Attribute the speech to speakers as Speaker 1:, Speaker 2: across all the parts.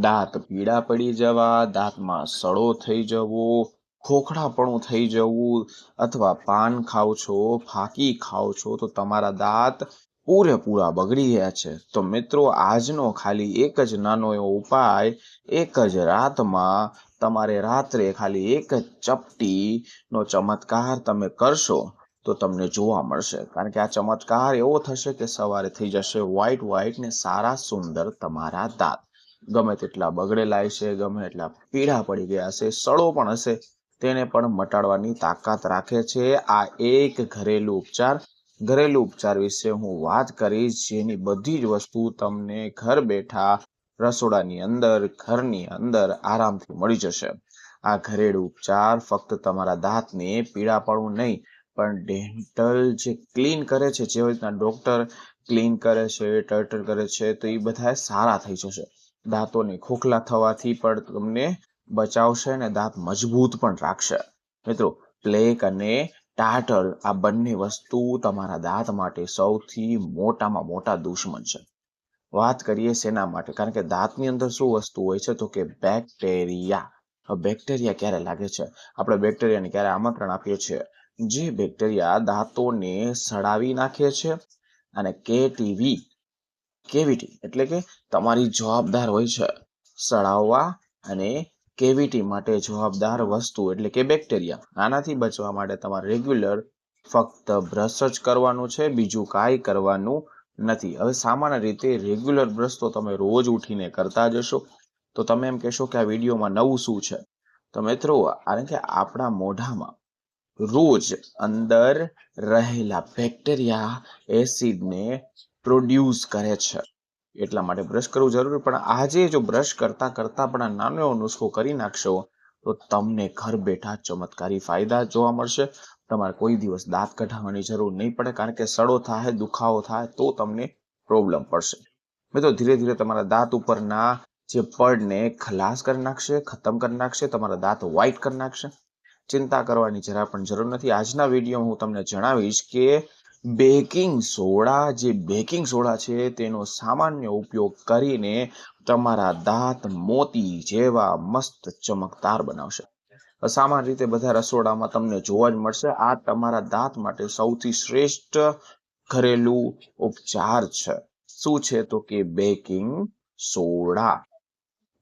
Speaker 1: દાંત પીળા પડી જવા, દાંતમાં સડો થઈ જવો ખોખડાપણું થઈ જવું અથવા પાન ખાવ છો, ફાકી ખાવ છો, તો તમારા દાંત પૂરેપૂરા બગડી ગયા છે. તો મિત્રો, આજનો ખાલી એક જ નાનો એવો ઉપાય, એક જ રાતમાં તમારે રાત્રે ખાલી એક જ ચપટીનો ચમત્કાર તમે કરશો, તો તમને જોવા મળશે. કારણ કે આ ચમત્કાર એવો થશે કે સવારે થઈ જશે વ્હાઈટ વ્હાઈટ ને સારા સુંદર તમારા દાંત. ગમે તેટલા બગડેલા હશે, ગમે એટલા પીળા પડી ગયા હશે, સડો પણ હશે, તેને પણ મટાડવાની તાકાત રાખે છે. આ એક ઘરેલું ઉપચાર. ઘરેલું ઉપચાર વિશે હું વાત કરીશ, જેની બધી જ વસ્તુ તમને ઘર બેઠા રસોડાની અંદર, ઘરની અંદર આરામથી મળી જશે. આ ઘરેલું ઉપચાર ફક્ત તમારા દાંતને પીડા પાડવું નહીં, પણ ડેન્ટલ જે ક્લીન કરે છે જેવી રીતના ડોક્ટર ક્લીન કરે છે, ટર્ટર કરે છે, તો એ બધા સારા થઈ જશે. દાંતોને ખોખલા થવાથી પણ તમને બચાવશે અને દાંત મજબૂત પણ રાખશે. મિત્રો પ્લેક અને ટાટર આ બંને વસ્તુ તમારા દાંત માટે સૌથી મોટામાં મોટા દુશ્મન છે. વાત કરીએ શેના માટે? કારણ કે દાંતની અંદર શું વસ્તુ હોય છે? તો કે બેક્ટેરિયા બેક્ટેરિયા ક્યારે લાગે છે? આપણે બેક્ટેરિયાને ક્યારે આમંત્રણ આપીએ છીએ? જે બેક્ટેરિયા દાંતોને સડાવી નાખે છે અને કેટીવી કેવિટી એટલે કે તમારી જવાબદાર હોય છે સડાવવા અને કેવિટી માટે જવાબદાર વસ્તુ, એટલે કે બેક્ટેરિયા. આનાથી બચવા માટે તમારે રેગ્યુલર ફક્ત બ્રશ જ કરવાનું છે, બીજું કાંઈ કરવાનું નથી. હવે સામાન્ય રીતે રેગ્યુલર બ્રશ તો તમે રોજ ઉઠીને કરતા જશો તો તમે એમ કહેશો કે આ વિડીયોમાં નવું શું છે? તો મિત્રો કારણ કે આપણા મોઢામાં રોજ અંદર રહેલા બેક્ટેરિયા, એસિડને પ્રોડ્યુસ કરે છે. એટલા માટે બ્રશ કરવું જરૂરી, પણ આજે જો બ્રશ કરતા કરતા પણ આ નાનો એવો નુસ્ખો કરી નાખશો, તો તમને ઘર બેઠા ચમત્કારી ફાયદા જોવા મળશે. તમારે કોઈ દિવસ દાંત કઢાવવાની જરૂર નહીં પડે, કારણ કે સડો થાય, દુખાવો થાય, તો તમને પ્રોબ્લેમ પડશે. મિત્રો, ધીરે ધીરે તમારા દાંત ઉપરના જે પડને ખલાસ કરી નાખશે, ખતમ કરી નાખશે, તમારા દાંત વ્હાઈટ કરી નાખશે. ચિંતા કરવાની જરા પણ જરૂર નથી. આજના વિડીયોમાં હું તમને જણાવીશ કે બેકિંગ સોડા, જે બેકિંગ સોડા છે, તેનો સામાન્ય ઉપયોગ કરીને તમારા દાંત મોતી જેવા મસ્ત ચમકદાર બનાવશે. સામાન્ય રીતે બધા રસોડામાં તમને જોવા જ મળશે, આ તમારા દાંત માટે સૌથી શ્રેષ્ઠ ઘરેલું ઉપચાર છે. શું છે તો કે બેકિંગ સોડા.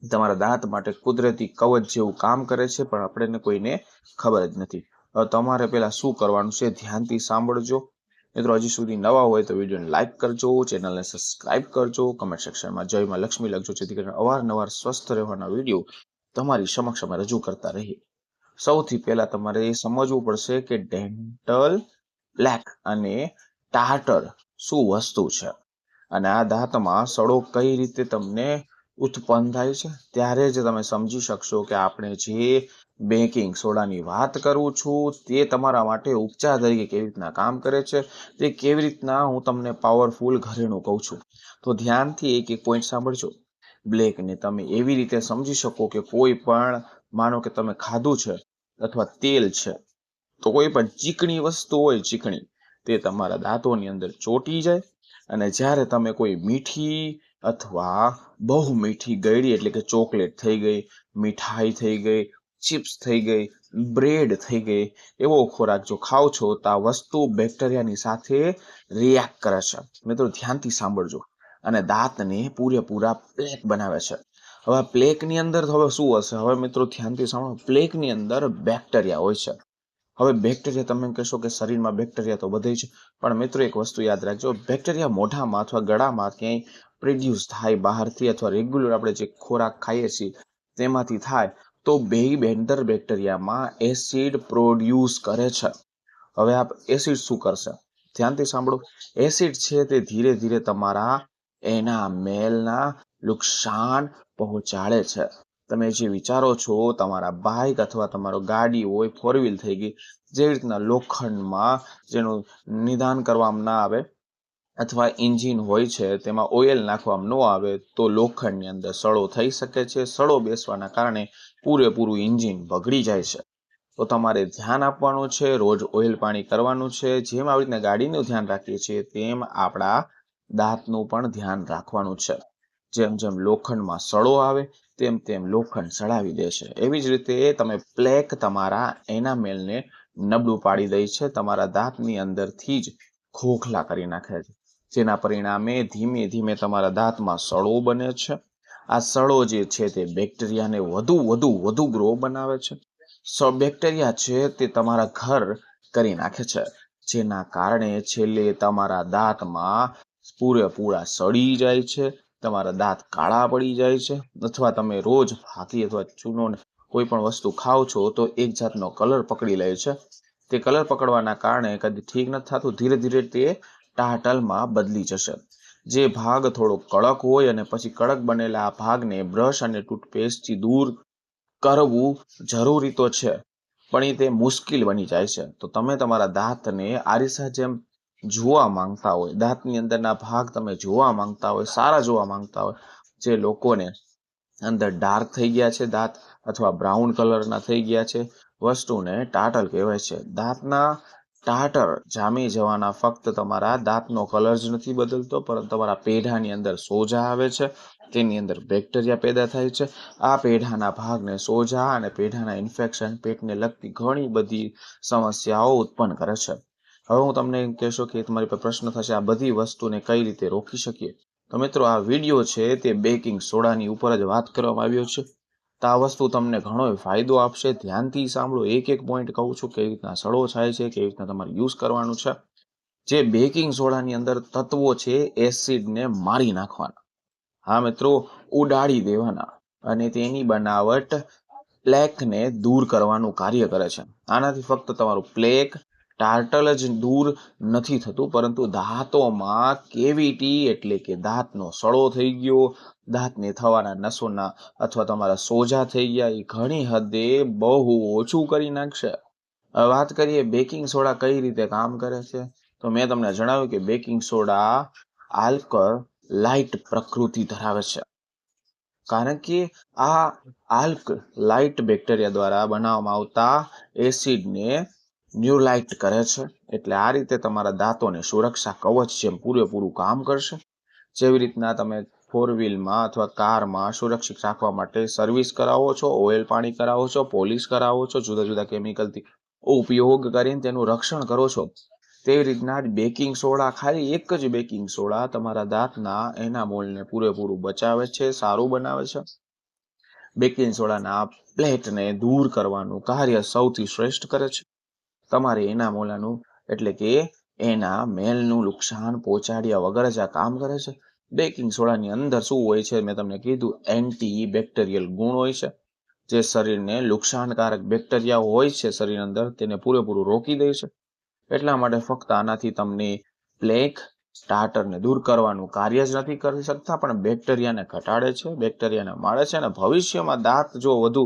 Speaker 1: તમારા દાંત માટે કુદરતી કવચ જેવું કામ કરે છે, પણ આપણે કોઈને ખબર જ નથી. તમારે પેલા શું કરવાનું છે? ધ્યાનથી સાંભળજો. મિત્રો, હજી સુધી નવા હોય તો વિડીયોને લાઇક કરજો, ચેનલને સબસ્ક્રાઇબ કરજો કમેન્ટ સેક્શનમાં જયમાં લક્ષ્મી લખજો, જેથી કરીને અવારનવાર સ્વસ્થ રહેવાના વીડિયો તમારી સમક્ષ અમે રજૂ કરતા રહીએ. સૌથી પહેલા તમારે એ સમજવું પડશે કે ડેન્ટલ બ્લેક અને ટાટર શું વસ્તુ છે? અને આ દાંતમાં સડો કઈ રીતે તમને ઉત્પન્ન થાય છે? ત્યારે જ તમે સમજી શકશો કે આપણે જે બેકિંગ સોડાની વાત કરું છું, તે તમારા માટે ઉપચાર તરીકે કેવી રીતના કામ કરે છે, તે કેવી રીતના હું તમને પાવરફુલ ઘરેણું કહું છું. તો ધ્યાનથી એક એક પોઈન્ટ સાંભળજો. બ્લેકને તમે એવી રીતે સમજી શકો કે કોઈ પણ, માનો કે તમે ખાધું છે અથવા તેલ છે, તો કોઈ પણ ચીકણી વસ્તુ હોય ચીકણી, તે તમારા દાંતોની અંદર ચોટી જાય અને જ્યારે તમે કોઈ મીઠી અથવા બહુ મીઠી ગળી, એટલે કે ચોકલેટ થઈ ગઈ, મીઠાઈ થઈ ગઈ ચિપ્સ થઈ ગઈ, બ્રેડ થઈ ગઈ, એવો ખોરાક જો ખાઓ છો તો આ વસ્તુ બેક્ટેરિયાની સાથે રિએક્ટ કરે છે. મિત્રો ધ્યાનથી સાંભળજો. અને દાંતને પૂરેપૂરા પ્લેક બનાવે છે. હવે પ્લેકની અંદર હવે શું હશે? હવે મિત્રો ધ્યાનથી સાંભળો. પ્લેકની અંદર બેક્ટેરિયા હોય છે. હવે બેક્ટેરિયા તમે કહેશો કે શરીરમાં બેક્ટેરિયા તો બધે છે પણ મિત્રો એક વસ્તુ યાદ રાખજો. બેક્ટેરિયા મોઢામાં અથવા ગળામાં ક્યાંય પ્રોડ્યુસ થાય બહારથી અથવા રેગ્યુલર આપણે જે ખોરાક ખાઈએ છીએ તેમાંથી થાય. તો બે બેન્ડર બેક્ટેરિયામાં એસિડ પ્રોડ્યુસ કરે છે. હવે આપ એસિડ શું કરશે? ધ્યાનથી સાંભળો. એસિડ છે તે ધીરે ધીરે તમારા એના મેલના નુકસાન પહોંચાડે છે. તમે જે વિચારો છો, તમારા બાઇક અથવા તમારો ગાડી હોય ફોર વ્હીલ થઈ ગઈ જે રીતના લોખંડમાં જેનું નિદાન કરવામાં ના આવે અથવા એન્જિન હોય છે, તેમાં ઓઇલ નાખવામાં ન આવે, તો લોખંડની અંદર સડો થઈ શકે છે. સડો બેસવાના કારણે પૂરેપૂરું એન્જિન બગડી જાય છે. તો તમારે ધ્યાન આપવાનું છે, રોજ ઓઇલ પાણી કરવાનું છે. જેમ આવી રીતના ગાડીનું ધ્યાન રાખીએ છીએ, તેમ આપણા દાંતનું પણ ધ્યાન રાખવાનું છે. જેમ જેમ લોખંડમાં સડો આવે, તેમ તેમ લોખંડ સડાવી દે છે. એવી જ રીતે તમે પ્લેક તમારા એનામેલને નબળું પાડી દે છે. તમારા દાંતની અંદરથી જ ખોખલા કરી નાખે છે. જેના પરિણામે ધીમે ધીમે તમારા દાંતમાં સડો બને છે. આ સળો જે છે તે બેક્ટેરિયાને વધુ વધુ વધુ ગ્રો બનાવે છે. બેક્ટેરિયા છે તે તમારા ઘર કરી નાખે છે. જેના કારણે છેલ્લે તમારા દાંતમાં પૂરેપૂરા સડી જાય છે. તમારા દાંત કાળા પડી જાય છે. અથવા તમે રોજ ફાકી અથવા ચૂનો કોઈ પણ વસ્તુ ખાઓ છો તો એક જાતનો કલર પકડી લે છે. તે કલર પકડવાના કારણે કદી ઠીક નથી થતું. ધીરે ધીરે તે ટાટલમાં બદલી જશે. જે ભાગ થોડો કડક હોય અને પછી કડક બનેલા આ ભાગને બ્રશ અને ટૂથપેસ્ટથી દૂર કરવું જરૂરી તો છે, પણ એ તે મુશ્કેલ બની જાય છે. તો તમે તમારા દાંતને આરીસા જેમ જોવા માંગતા હોય, દાંતની અંદરના ભાગ તમે જોવા માંગતા હોય, સારા જોવા માંગતા હોય, જે લોકોને અંદર ડાર્ક થઈ ગયા છે દાંત અથવા બ્રાઉન કલરના થઈ ગયા છે, વસ્તુને ટાટલ કહેવાય છે. દાંતના ટાટર જામી જવાના ફક્ત તમારા દાંતનો કલર જ નથી બદલતો, પરંતુ તમારા પેઢાની અંદર સોજા આવે છે, તેની અંદર બેક્ટેરિયા પેદા થાય છે. આ પેઢાના ભાગને સોજા અને પેઢાના ઇન્ફેક્શન પેટને લગતી ઘણી બધી સમસ્યાઓ ઉત્પન્ન કરે છે. હવે હું તમને એમ કહેશો કે તમારી પર પ્રશ્ન થશે, આ બધી વસ્તુને કઈ રીતે રોકી શકીએ? તો મિત્રો, આ વીડિયો છે તે બેકિંગ સોડાની ઉપર જ વાત કરવામાં આવ્યો છે. તો આ વસ્તુ તમને ઘણો ફાયદો આપશે. ધ્યાનથી સાંભળો. એક એક પોઈન્ટ કહું છું કેવી રીતના સડો થાય છે, કેવી રીતના તમારે યુઝ કરવાનું છે. જે બેકિંગ સોડાની અંદર તત્વો છે એસિડને મારી નાખવાના. હા મિત્રો, ઉડાડી દેવાના અને તેની બનાવટ પ્લેકને દૂર કરવાનું કાર્ય કરે છે. આનાથી ફક્ત તમારું પ્લેક ટાર્ટલ જ દૂર નથી થતું, પરંતુ દાંતોમાં કેવિટી એટલે કે દાંતનો સડો થઈ ગયો, દાંતને થવાના નસોના અથવા તમારા સોજા થઈ ગયા, એ ઘણી હદે બહુ ઓછું કરી નાખશે. વાત કરીએ બેકિંગ સોડા કઈ રીતે કામ કરે છે? તો મેં તમને જણાવ્યું કે બેકિંગ સોડા આલ્કર લાઇટ પ્રકૃતિ ધરાવે છે. કારણ કે આ આલ્ક લાઇટ બેક્ટેરિયા દ્વારા બનાવવામાં આવતા એસિડને ન્યુલાઇટ કરે છે. એટલે આ રીતે તમારા દાંતોને સુરક્ષા કવચ જેમ પૂરેપૂરું કામ કરશે. જેવી રીતના તમે ફોર વ્હીલમાં અથવા કારમાં સુરક્ષિત રાખવા માટે સર્વિસ કરાવો છો ઓઇલ પાણી કરાવો છો પોલિશ કરાવો છો, જુદા જુદા કેમિકલથી ઉપયોગ કરીને તેનું રક્ષણ કરો છો. તેવી રીતના બેકિંગ સોડા, ખાલી એક જ બેકિંગ સોડા તમારા દાંતના એના મોલને પૂરેપૂરું બચાવે છે, સારું બનાવે છે. બેકિંગ સોડાના પ્લેટને દૂર કરવાનું કાર્ય સૌથી શ્રેષ્ઠ કરે છે. તમારે એના મોલાનું, એટલે કે એના મેલનું નુકસાન પહોંચાડ્યા વગર જ આ કામ કરે છે. બેકિંગ સોડાની અંદર શું હોય છે? મેં તમને કીધું એન્ટી બેક્ટેરિયલ ગુણ હોય છે, જે શરીરને નુકસાનકારક બેક્ટેરિયા હોય છે શરીર અંદર, તેને પૂરેપૂરું રોકી દે છે. એટલા માટે ફક્ત આનાથી તમને પ્લેક સ્ટાર્ટરને દૂર કરવાનું કાર્ય જ નથી કરી શકતા, પણ બેક્ટેરિયાને ઘટાડે છે, બેક્ટેરિયાને મારે છે અને ભવિષ્યમાં દાંત જો વધુ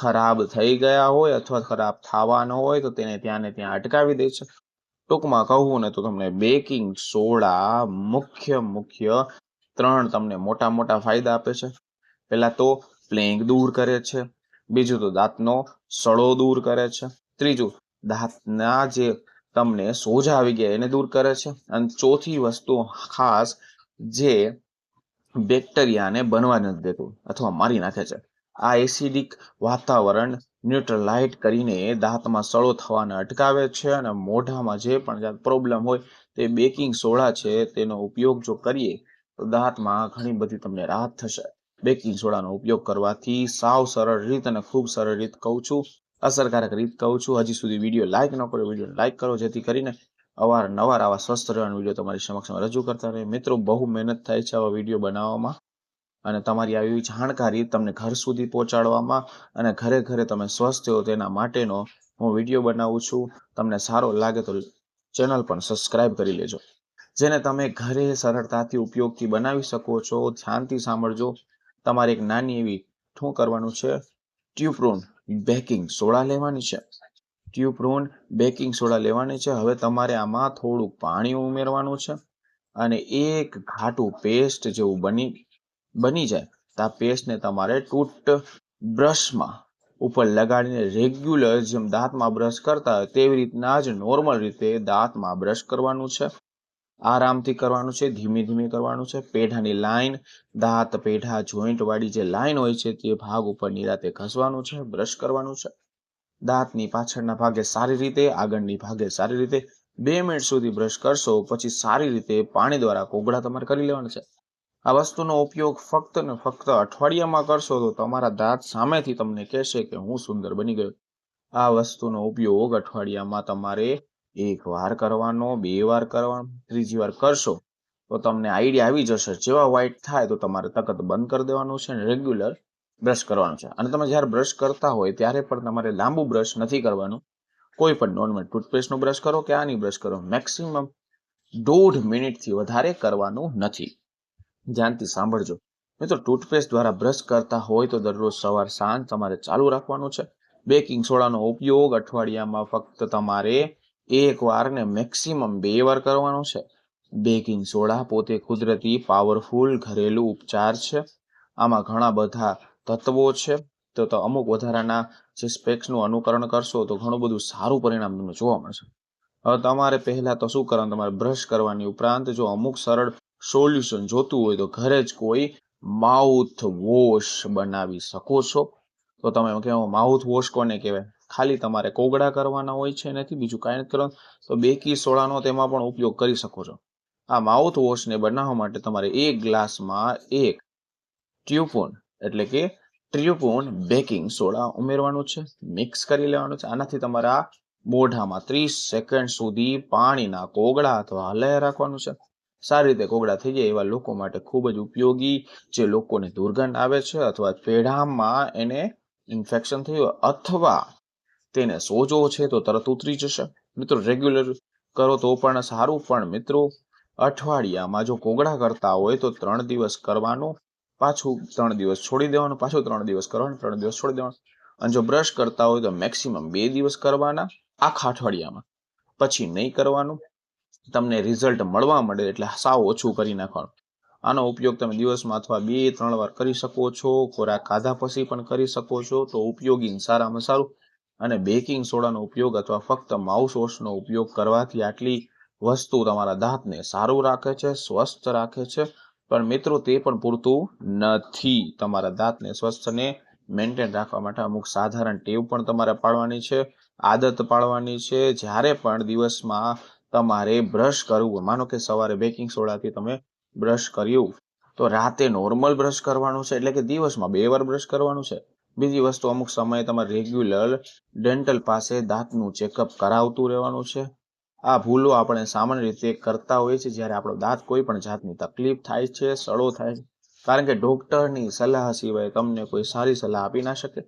Speaker 1: ખરાબ થઈ ગયા હોય અથવા ખરાબ થવાનો હોય તો તેને ત્યાં ને ત્યાં અટકાવી દે છે. ટૂંકમાં કહું ને તો તમને બેકિંગ સોડા મુખ્ય મુખ્ય ત્રણ તમને મોટા મોટા ફાયદા આપે છે. પહેલા તો પ્લેંગ દૂર કરે છે, બીજું તો દાંતનો સડો દૂર કરે છે, ત્રીજું દાંતના જે તમને સોજા આવી ગયા એને દૂર કરે છે, અને ચોથી વસ્તુ ખાસ જે બેક્ટેરિયાને બનવા નથી દેતું અથવા મારી નાખે છે. આ એસિડિક વાતાવરણ ન્યુટ્રલાઇટ કરીને દાંતમાં સળો થવાને અટકાવે છે અને મોઢામાં જે પણ પ્રોબ્લેમ હોય તે બેકિંગ સોડા છે તેનો ઉપયોગ જો કરીએ, તો દાંતમાં ઘણી બધી તમને રાહત થશે. બેકિંગ સોડાનો ઉપયોગ કરવાથી સાવ સરળ રીત અને ખૂબ સરળ રીત કહું છું. અસરકારક રીત કહું છું. હજી સુધી વીડિયો લાઇક ન કરો વીડિયો લાઇક કરો, જેથી કરીને અવારનવાર આવા સ્વસ્થ રહેવાનો વીડિયો તમારી સમક્ષમાં રજૂ કરતા રહે. મિત્રો, બહુ મહેનત થાય છે આવા વીડિયો બનાવવામાં. અને તમારી આવી જાણકારી તમને ઘર સુધી પહોંચાડવામાં અને ઘરે ઘરે તમે સ્વસ્થ હો તેના માટેનો હું વીડિયો બનાવું છું. તમને સારો લાગે તો ચેનલ પણ સબસ્ક્રાઇબ કરી લેજો. જેને તમે ઘરે સરળતાથી ઉપયોગથી બનાવી શકો છો, ધ્યાનથી સાંભળજો. તમારે એક નાની એવી શું કરવાનું છે. ટ્યુપ્રોન બેકિંગ સોડા લેવાની છે. ટ્યુપ્રોન બેકિંગ સોડા લેવાની છે. હવે તમારે આમાં થોડું પાણી ઉમેરવાનું છે અને એક ઘાટું પેસ્ટ જેવું બની બની જાય. તો આ પેસ્ટને તમારે ટૂટ બ્રશમાં ઉપર લગાડીને રેગ્યુલર જેમ દાંતમાં બ્રશ કરતા હોય તેવી રીતના જ નોર્મલ રીતે દાંતમાં બ્રશ કરવાનું છે. આરામથી કરવાનું છે, ધીમે ધીમે કરવાનું છે. પેઢાની લાઈન, દાંત પેઢા જોઈન્ટવાળી જે લાઈન હોય છે તે ભાગ ઉપર નિરાતે ઘસવાનું છે, બ્રશ કરવાનું છે. દાંતની પાછળના ભાગે સારી રીતે, આગળની ભાગે સારી રીતે બે મિનિટ સુધી બ્રશ કરશો, પછી સારી રીતે પાણી દ્વારા કોગળા તમારે કરી લેવાના છે. આ વસ્તુનો ઉપયોગ ફક્ત ને ફક્ત અઠવાડિયામાં કરશો તો તમારા દાંત સામેથી તમને કહેશે કે હું સુંદર બની ગયો. આ વસ્તુનો ઉપયોગ અઠવાડિયામાં તમારે એક વાર કરવાનો, બે વાર કરવાનો, ત્રીજી વાર કરશો તો તમને આઈડિયા આવી જશે. જેવા વ્હાઈટ થાય તો તમારે તકત બંધ કરી દેવાનું છે અને રેગ્યુલર બ્રશ કરવાનું છે. અને તમે જ્યારે બ્રશ કરતા હોય ત્યારે પણ તમારે લાંબુ બ્રશ નથી કરવાનું. કોઈ પણ નોર્મલ ટૂથપેસ્ટનું બ્રશ કરો કે આની બ્રશ કરો. મેક્સિમમ દોઢ મિનિટથી વધારે કરવાનું નથી. ધ્યાનથી સાંભળજો. મિત્રો, ટૂથપેસ્ટ દ્વારા બ્રશ કરતા હોય તો દરરોજ સવાર સાંજ તમારે ચાલુ રાખવાનું છે. બેકિંગ સોડાનો ઉપયોગ અઠવાડિયામાં ફક્ત તમારે એક વાર ને મેક્સિમમ બે વાર કરવાનો છે. બેકિંગ સોડા પોતે કુદરતી, પાવરફુલ, ઘરેલું ઉપચાર છે. આમાં ઘણા બધા તત્વો છે. તો તો અમુક વધારાના જે સ્પેક્સનું અનુકરણ કરશો તો ઘણું બધું સારું પરિણામ તમને જોવા મળશે. હવે તમારે પહેલા તો શું કરવાનું? તમારે બ્રશ કરવાની ઉપરાંત જો અમુક સરળ સોલ્યુશન જોતું હોય તો ઘરે જ કોઈ માઉથ વોશ બનાવી શકો છો. તો તમે કહેવો માઉથ વોશ કોને કહેવાય? ખાલી તમારે કોગળા કરવાના હોય છે નથી, બીજું કાંઈ નથી કરવાનું. તો બેકી સોડાનો તેમાં પણ ઉપયોગ કરી શકો છો. આ માઉથ વોશને બનાવવા માટે તમારે એક ગ્લાસમાં એક ટ્યુપોન, એટલે કે ટ્યુપોન બેકિંગ સોડા ઉમેરવાનું છે, મિક્સ કરી લેવાનું છે. આનાથી તમારા મોઢામાં ત્રીસ સેકન્ડ સુધી પાણીના કોગળા અથવા હલય રાખવાનું છે. સારી રીતે કોગળા થઈ જાય એવા લોકો માટે ખૂબ જ ઉપયોગી જે લોકોને દુર્ગંધ આવે છે અથવા પેઢામાં એને ઇન્ફેક્શન થયું અથવા તેને સોજો છે તો તરત ઉતરી જશે. મિત્રો રેગ્યુલર કરો તો પણ સારું, પણ મિત્રો, અઠવાડિયામાં જો કોગળા કરતા હોય તો ત્રણ દિવસ કરવાનું, પાછું ત્રણ દિવસ છોડી દેવાનું, પાછું ત્રણ દિવસ કરવાનું, ત્રણ દિવસ છોડી દેવાનું. અને જો બ્રશ કરતા હોય તો મેક્સિમમ બે દિવસ કરવાના આખા અઠવાડિયામાં. પછી નહીં કરવાનું. તમને રિઝલ્ટ મળવા મળે એટલે સાવ ઓછું કરી નાખવાનું. આનો ઉપયોગ તમે દિવસમાં અથવા બે, ત્રણ વાર કરી શકો છો, ખોરાક ખાધા પછી પણ કરી શકો છો, તો ઉપયોગી સારામાં સારું. અને બેકિંગ સોડાનો ઉપયોગ અથવા ફક્ત માઉસ વોશનો ઉપયોગ કરવાથી આટલી વસ્તુ તમારા દાંતને સારું રાખે છે, સ્વસ્થ રાખે છે. પણ મિત્રો, તે પણ પૂરતું નથી. તમારા દાંતને સ્વસ્થને મેન્ટેન રાખવા માટે અમુક સાધારણ ટેવ પણ તમારે પાડવાની છે, આદત પાડવાની છે. જ્યારે પણ દિવસમાં તમારે બ્રશ કરવું. માનો કે સવારે બેકિંગ સોડાથી તમે બ્રશ કર્યું, તો રાતે નોર્મલ બ્રશ કરવાનું છે, એટલે કે દિવસમાં બે વાર બ્રશ કરવાનું છે. બીજી વસ્તુ, અમુક સમયે તમારે રેગ્યુલર ડેન્ટલ પાસે દાંતનું ચેકઅપ કરાવતું રહેવાનું છે. આ ભૂલો આપણે સામાન્ય રીતે કરતા હોઈએ છીએ જ્યારે આપણો દાંત કોઈ પણ જાતની તકલીફ થાય છે, સડો થાય છે. કારણ કે ડૉક્ટરની સલાહ સિવાય તમને કોઈ સારી સલાહ આપી ના શકે.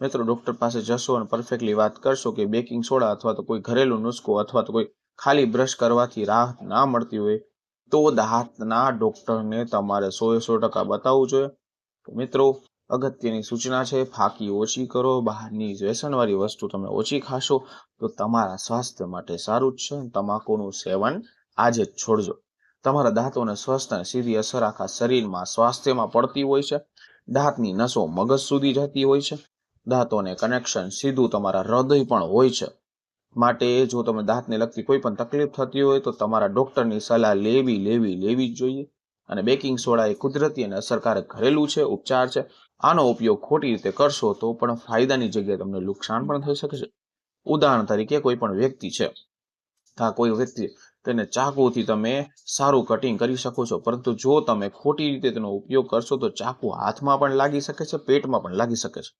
Speaker 1: મિત્રો ડૉક્ટર પાસે જશો અને પરફેક્ટલી વાત કરશો કે બેકિંગ સોડા અથવા તો કોઈ ઘરેલું નુસ્ખો અથવા તો કોઈ ખાલી બ્રશ કરવાથી રાહત ના મળતી હોય, તો દાંતના ડોક્ટરને તમારે સો સો ટકા બતાવવું જોઈએ. મિત્રો, અગત્યની સૂચના છે, ફાંકી ઓછી કરો, બહારની વ્યસનવાળી વસ્તુ તમે ઓછી ખાશો, તો તમારા સ્વાસ્થ્ય માટે સારું જ છે તમાકુનું સેવન આજે જ છોડજો. તમારા દાંતોને સ્વસ્થ અને સીધી અસર આખા શરીરમાં સ્વાસ્થ્યમાં પડતી હોય છે. દાંતની નસો મગજ સુધી જતી હોય છે. દાંતોને કનેક્શન સીધું તમારા હૃદય પણ હોય છે. માટે જો તમે દાંતને લગતી કોઈ પણ તકલીફ થતી હોય તો તમારા ડોક્ટરની સલાહ લેવી લેવી લેવી જ જોઈએ. અને બેકિંગ સોડા એ કુદરતી અને અસરકારક ઘરેલું છે, ઉપચાર છે. આનો ઉપયોગ ખોટી રીતે કરશો તો પણ ફાયદાની જગ્યાએ તમને નુકસાન પણ થઈ શકે છે. ઉદાહરણ તરીકે કોઈ પણ વ્યક્તિ છે. આ કોઈ વ્યક્તિ તેને ચાકુથી તમે સારું કટિંગ કરી શકો છો, પરંતુ જો તમે ખોટી રીતે તેનો ઉપયોગ કરશો તો ચાકુ હાથમાં પણ લાગી શકે છે, પેટમાં પણ લાગી શકે છે.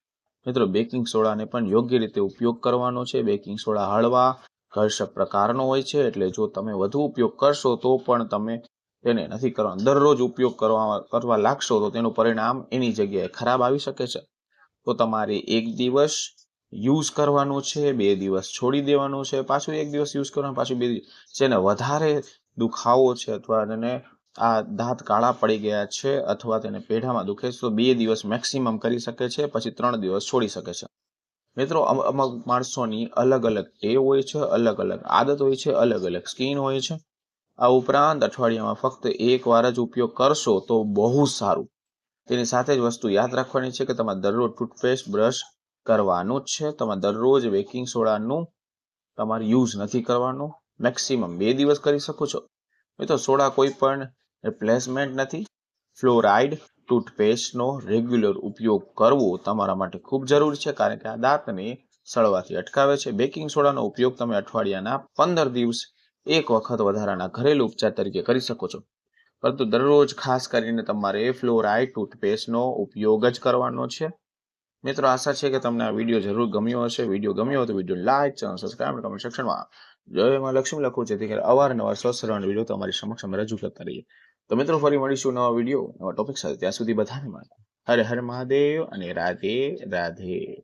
Speaker 1: મિત્રો બેકિંગ સોડાને પણ યોગ્ય રીતે ઉપયોગ કરવાનો છે. બેકિંગ સોડા હળવા, ઘર્ષક પ્રકારનો હોય છે. એટલે જો તમે વધુ ઉપયોગ કરશો, તો પણ તમે તેને નથી કરવાનો દરરોજ ઉપયોગ કરવા કરવા લાગશો, તો તેનું પરિણામ એની જગ્યાએ ખરાબ આવી શકે છે. તો તમારે એક દિવસ યુઝ કરવાનો છે, બે દિવસ છોડી દેવાનું છે. પાછું એક દિવસ યુઝ કરવાનું, પાછું બે જેને વધારે દુખાવો છે અથવા તેને આ દાંત કાળા પડી ગયા છે અથવા તેને પેઢામાં દુખે છે, તો બે દિવસ મેક્સિમમ કરી શકે છે, પછી ત્રણ દિવસ છોડી શકે છે. મિત્રો અમુક માણસોની અલગ અલગ ટેવ હોય છે, અલગ અલગ આદત હોય છે, અલગ અલગ સ્કીન હોય છે. આ ઉપરાંત અઠવાડિયામાં ફક્ત એક વાર જ ઉપયોગ કરશો તો બહુ સારું. તેની સાથે જ વસ્તુ યાદ રાખવાની છે કે તમારે દરરોજ ટૂથપેસ્ટ બ્રશ કરવાનું જ છે. તમારે દરરોજ બેકિંગ સોડાનું તમારે યુઝ નથી કરવાનું. મેક્સિમમ બે દિવસ કરી શકો છો. મિત્રો, સોડા કોઈ પણ રિપ્લેસમેન્ટ નથી. ફ્લોરાઇડ ટૂથપેસ્ટનો રેગ્યુલર ઉપયોગ કરવો તમારા માટે ખૂબ જરૂરી છે કારણ કે આ દાંતને સળવાથી અટકાવે છે. બેકિંગ સોડાનો ઉપયોગ તમે અઠવાડિયાના પંદર દિવસ એક વખત વધારાના ઘરેલું ઉપચાર તરીકે કરી શકો છો. પરંતુ દરરોજ ખાસ કરીને તમારે ફ્લોરાઇડ ટૂથપેસ્ટનો ઉપયોગ જ કરવાનો છે. મિત્રો, આશા છે કે તમને આ વીડિયો જરૂર ગમ્યો હશે. વીડિયો ગમ્યો હોય તો video like channel subscribe comment સેક્શનમાં એમાં લક્ષ્મી લખું, જેથી કરીને અવારનવાર સ્વસ્થ રહેવાનો વીડિયો તમારી સમક્ષ અમે રજૂ કરતા રહીએ. તો મિત્રો ફરી મળીશું નવા વીડિયો નવા ટોપિક સાથે. ત્યાં સુધી બધાને માટે હરે હર મહાદેવ અને રાધે રાધે.